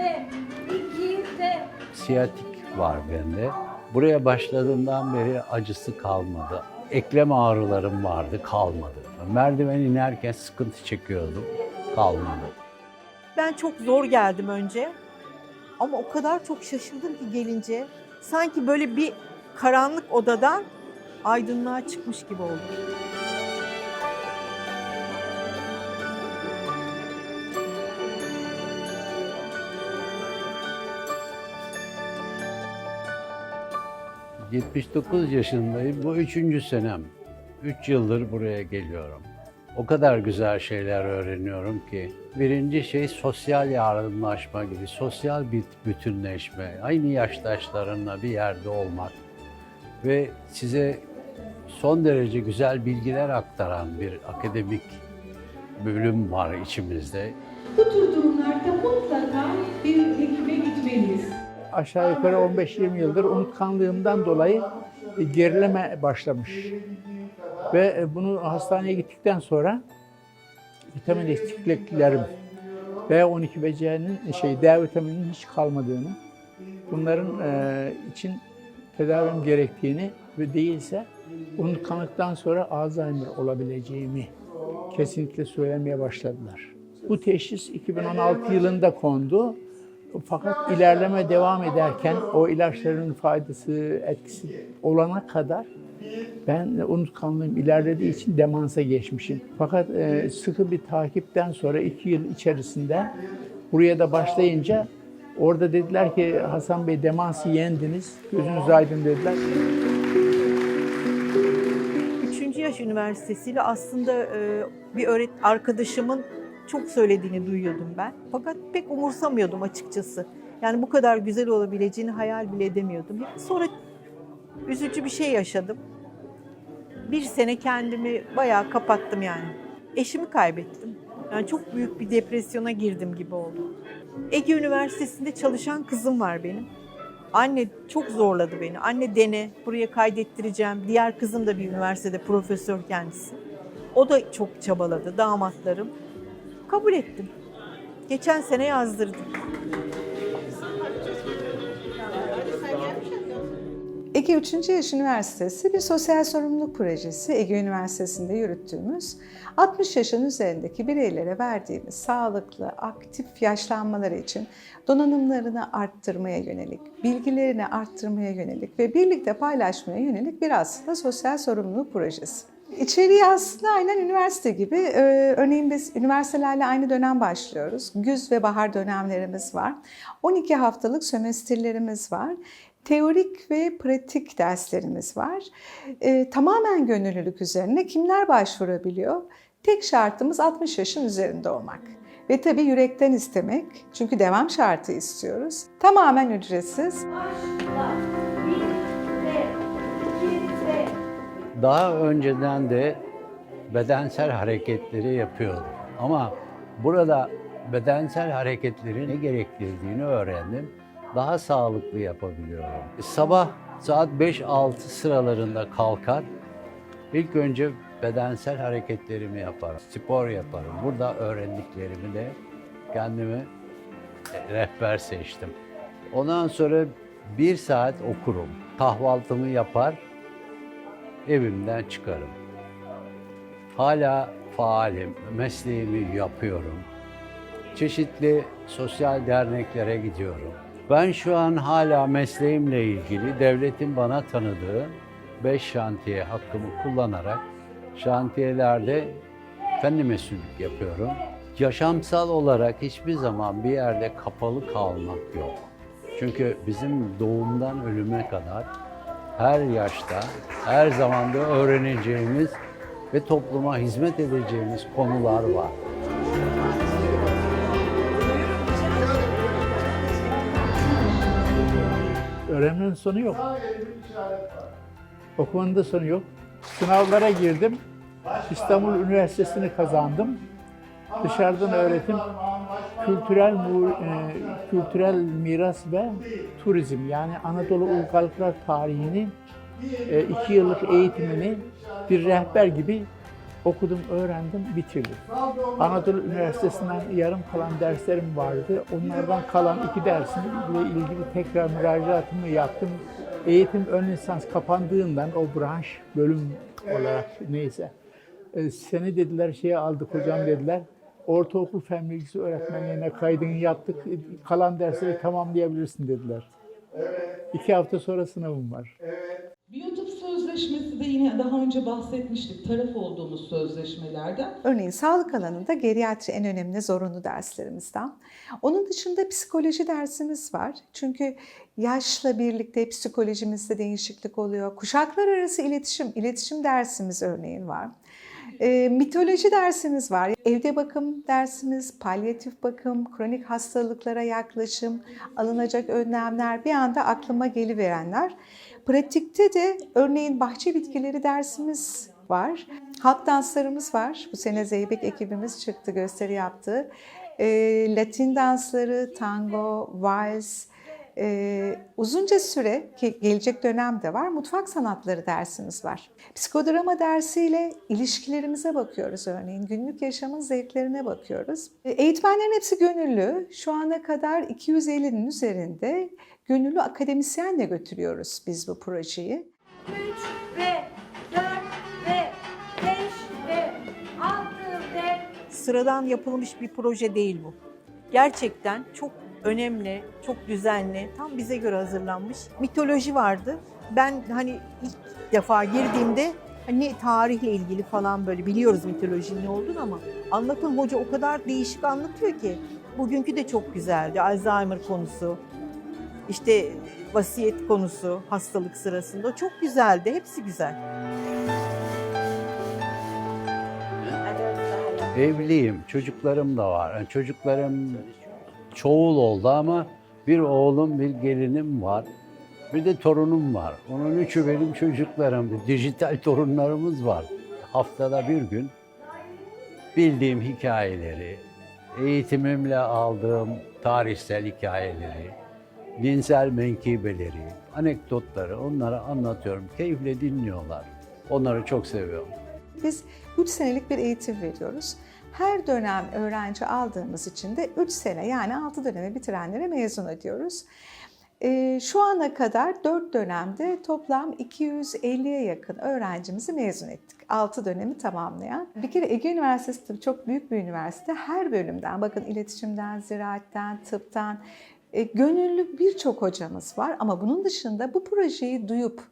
ve Siyatik var bende. Buraya başladığımdan beri acısı kalmadı. Eklem ağrılarım vardı, kalmadı. Merdiven inerken sıkıntı çekiyordum, kalmadı. Ben çok zor geldim önce. Ama o kadar çok şaşırdım ki gelince. Sanki böyle bir karanlık odadan aydınlığa çıkmış gibi oldum. 79 yaşındayım, bu üçüncü senem. Üç yıldır buraya geliyorum. O kadar güzel şeyler öğreniyorum ki. Birinci şey sosyal yardımlaşma gibi, sosyal bir bütünleşme, aynı yaştaşlarınla bir yerde olmak ve size son derece güzel bilgiler aktaran bir akademik bölüm var içimizde. Bu tür durumlarda mutlaka bir hekime gitmeliyiz. Aşağı yukarı 15-20 yıldır unutkanlığımdan dolayı e, gerileme başlamış. Ve e, bunu hastaneye gittikten sonra vitamin eksikliklerim B12 ve C'nin şey D vitamininin hiç kalmadığını, bunların e, için tedavim gerektiğini ve değilse unutkanlıktan sonra Alzheimer olabileceğimi kesinlikle söylemeye başladılar. Bu teşhis 2016 yılında kondu. Fakat ilerleme devam ederken o ilaçların faydası, etkisi olana kadar ben unutkanlığım ilerlediği için demansa geçmişim. Fakat e, sıkı bir takipten sonra iki yıl içerisinde buraya da başlayınca orada dediler ki Hasan Bey demansı yendiniz, gözünüz aydın dediler. Üçüncü yaş üniversitesiyle aslında e, bir öğret arkadaşımın çok söylediğini duyuyordum ben. Fakat pek umursamıyordum açıkçası. Yani bu kadar güzel olabileceğini hayal bile edemiyordum. Sonra üzücü bir şey yaşadım. Bir sene kendimi bayağı kapattım yani. Eşimi kaybettim. Yani çok büyük bir depresyona girdim gibi oldu. Ege Üniversitesi'nde çalışan kızım var benim. Anne çok zorladı beni. Anne dene, buraya kaydettireceğim. Diğer kızım da bir üniversitede profesör kendisi. O da çok çabaladı, damatlarım. Kabul ettim. Geçen sene yazdırdım. Ege 3. Yaş Üniversitesi bir sosyal sorumluluk projesi Ege Üniversitesi'nde yürüttüğümüz 60 yaşın üzerindeki bireylere verdiğimiz sağlıklı, aktif yaşlanmaları için donanımlarını arttırmaya yönelik, bilgilerini arttırmaya yönelik ve birlikte paylaşmaya yönelik bir aslında sosyal sorumluluk projesi. İçeriği aslında aynen üniversite gibi. Ee, Örneğin biz üniversitelerle aynı dönem başlıyoruz. Güz ve bahar dönemlerimiz var. 12 haftalık sömestrlerimiz var. Teorik ve pratik derslerimiz var. Ee, tamamen gönüllülük üzerine kimler başvurabiliyor? Tek şartımız 60 yaşın üzerinde olmak. Ve tabii yürekten istemek. Çünkü devam şartı istiyoruz. Tamamen ücretsiz. başla bir ve iki ve Daha önceden de bedensel hareketleri yapıyordum. Ama burada bedensel hareketleri ne gerektirdiğini öğrendim. Daha sağlıklı yapabiliyorum. Sabah saat 5-6 sıralarında kalkar. İlk önce bedensel hareketlerimi yaparım. Spor yaparım. Burada öğrendiklerimi de kendime rehber seçtim. Ondan sonra bir saat okurum. Kahvaltımı yapar, evimden çıkarım. Hala faalim, mesleğimi yapıyorum. Çeşitli sosyal derneklere gidiyorum. Ben şu an hala mesleğimle ilgili devletin bana tanıdığı 5 şantiye hakkımı kullanarak şantiyelerde fen mesulük yapıyorum. Yaşamsal olarak hiçbir zaman bir yerde kapalı kalmak yok. Çünkü bizim doğumdan ölüme kadar her yaşta, her zamanda öğreneceğimiz ve topluma hizmet edeceğimiz konular var. Öğrenmenin sonu yok. Okumanın da sonu yok. Sınavlara girdim. İstanbul Üniversitesi'ni kazandım. Dışarıdan öğretim, kültürel e, kültürel miras ve turizm yani Anadolu Uygarlıklar tarihini e, iki yıllık eğitimini bir rehber gibi Okudum, öğrendim, bitirdim. Anadolu Üniversitesi'nden yarım kalan derslerim vardı. Onlardan kalan iki dersimle ilgili tekrar müracaatımı yaptım. Eğitim ön lisans kapandığından o branş, bölüm olarak neyse. e, Seni dediler şeye aldık hocam dediler. Ortaokul fen bilgisi öğretmenliğine kaydını yaptık. Kalan dersleri tamamlayabilirsin dediler. İki hafta sonra sınavım var. Biyotop sözleşmesi de yine daha önce bahsetmiştik taraf olduğumuz sözleşmelerden. Örneğin sağlık alanında geriatri en önemli zorunlu derslerimizden. Onun dışında psikoloji dersimiz var. Çünkü yaşla birlikte psikolojimizde değişiklik oluyor. Kuşaklar arası iletişim, iletişim dersimiz örneğin var. E, mitoloji dersimiz var. Evde bakım dersimiz, palyatif bakım, kronik hastalıklara yaklaşım, alınacak önlemler bir anda aklıma geliverenler. Pratikte de örneğin bahçe bitkileri dersimiz var. Halk danslarımız var. Bu sene Zeybek ekibimiz çıktı, gösteri yaptı. E, Latin dansları, tango, vals, e, uzunca süre ki gelecek dönemde var mutfak sanatları dersimiz var. Psikodrama dersiyle ilişkilerimize bakıyoruz örneğin. Günlük yaşamın zevklerine bakıyoruz. E, Eğitmenlerin hepsi gönüllü. Şu ana kadar 250'nin üzerinde gönüllü akademisyenle götürüyoruz biz bu projeyi. 3 ve 4 ve 5 ve 6 ve sıradan yapılmış bir proje değil bu. Gerçekten çok önemli, çok düzenli, tam bize göre hazırlanmış. Mitoloji vardı. Ben hani ilk defa girdiğimde hani tarihle ilgili falan böyle biliyoruz mitolojinin ne olduğunu ama anlatan hoca o kadar değişik anlatıyor ki. Bugünkü de çok güzeldi. Alzheimer konusu, işte vasiyet konusu hastalık sırasında çok güzeldi. Hepsi güzel. Evliyim, çocuklarım da var. Yani çocuklarım çoğul oldu ama bir oğlum, bir gelinim var. Bir de torunum var. Onun üçü benim çocuklarım. Dijital torunlarımız var. Haftada bir gün bildiğim hikayeleri, eğitimimle aldığım tarihsel hikayeleri, dinsel menkibeleri, anekdotları onlara anlatıyorum. Keyifle dinliyorlar. Onları çok seviyorum. Biz 3 senelik bir eğitim veriyoruz. Her dönem öğrenci aldığımız için de 3 sene yani 6 dönemi bitirenlere mezun ediyoruz. Ee, şu ana kadar 4 dönemde toplam 250'ye yakın öğrencimizi mezun ettik. 6 dönemi tamamlayan. Bir kere Ege Üniversitesi tabii çok büyük bir üniversite. Her bölümden, bakın iletişimden, ziraatten, tıptan, e, gönüllü birçok hocamız var. Ama bunun dışında bu projeyi duyup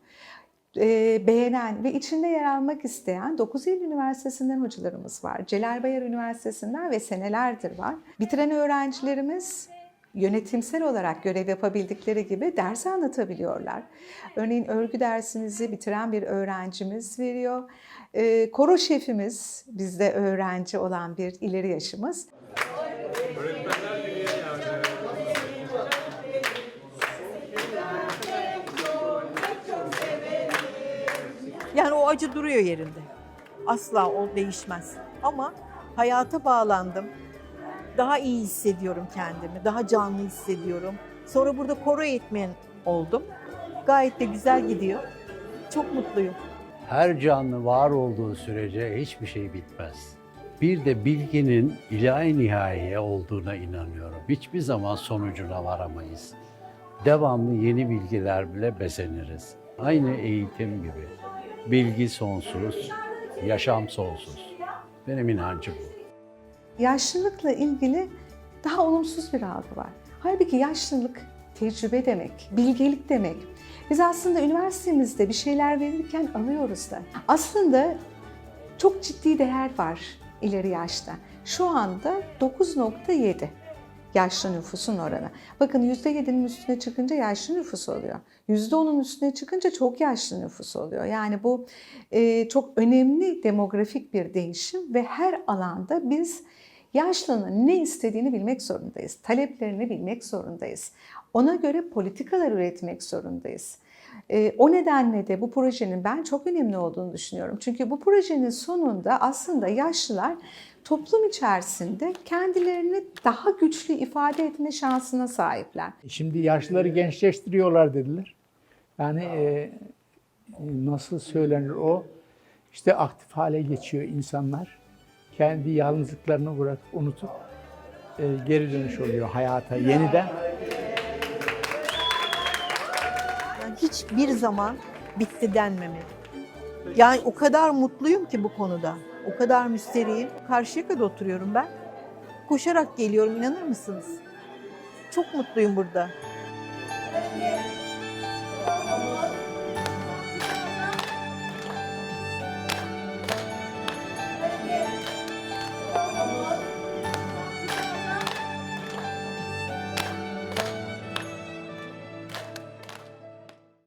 e, beğenen ve içinde yer almak isteyen 9 Eylül Üniversitesi'nden hocalarımız var. Celal Bayar Üniversitesi'nden ve senelerdir var. Bitiren öğrencilerimiz yönetimsel olarak görev yapabildikleri gibi ders anlatabiliyorlar. Örneğin örgü dersimizi bitiren bir öğrencimiz veriyor. E, koro şefimiz bizde öğrenci olan bir ileri yaşımız. Yani acı duruyor yerinde. Asla o değişmez. Ama hayata bağlandım. Daha iyi hissediyorum kendimi. Daha canlı hissediyorum. Sonra burada koro eğitmen oldum. Gayet de güzel gidiyor. Çok mutluyum. Her canlı var olduğu sürece hiçbir şey bitmez. Bir de bilginin ilahi nihaye olduğuna inanıyorum. Hiçbir zaman sonucuna varamayız. Devamlı yeni bilgiler bile bezeniriz. Aynı eğitim gibi. Bilgi sonsuz, yaşam sonsuz. Benim inancım bu. yaşlılıkla ilgili daha olumsuz bir algı var. Halbuki yaşlılık tecrübe demek, bilgelik demek. Biz aslında üniversitemizde bir şeyler verirken alıyoruz da. Aslında çok ciddi değer var ileri yaşta. Şu anda 9.7 yaşlı nüfusun oranı. Bakın %7'nin üstüne çıkınca yaşlı nüfus oluyor. %10'un üstüne çıkınca çok yaşlı nüfus oluyor. Yani bu e, çok önemli demografik bir değişim ve her alanda biz yaşlının ne istediğini bilmek zorundayız. Taleplerini bilmek zorundayız. Ona göre politikalar üretmek zorundayız. E, o nedenle de bu projenin ben çok önemli olduğunu düşünüyorum. Çünkü bu projenin sonunda aslında yaşlılar toplum içerisinde kendilerini daha güçlü ifade etme şansına sahipler. Şimdi yaşlıları gençleştiriyorlar dediler. Yani e, nasıl söylenir o? işte aktif hale geçiyor insanlar. Kendi yalnızlıklarını bırakıp unutup e, geri dönüş oluyor hayata yeniden. Yani hiçbir zaman bitti denmemeli. Yani o kadar mutluyum ki bu konuda. O kadar müsterihim. Karşıyaka'da oturuyorum ben. Koşarak geliyorum inanır mısınız? Çok mutluyum burada.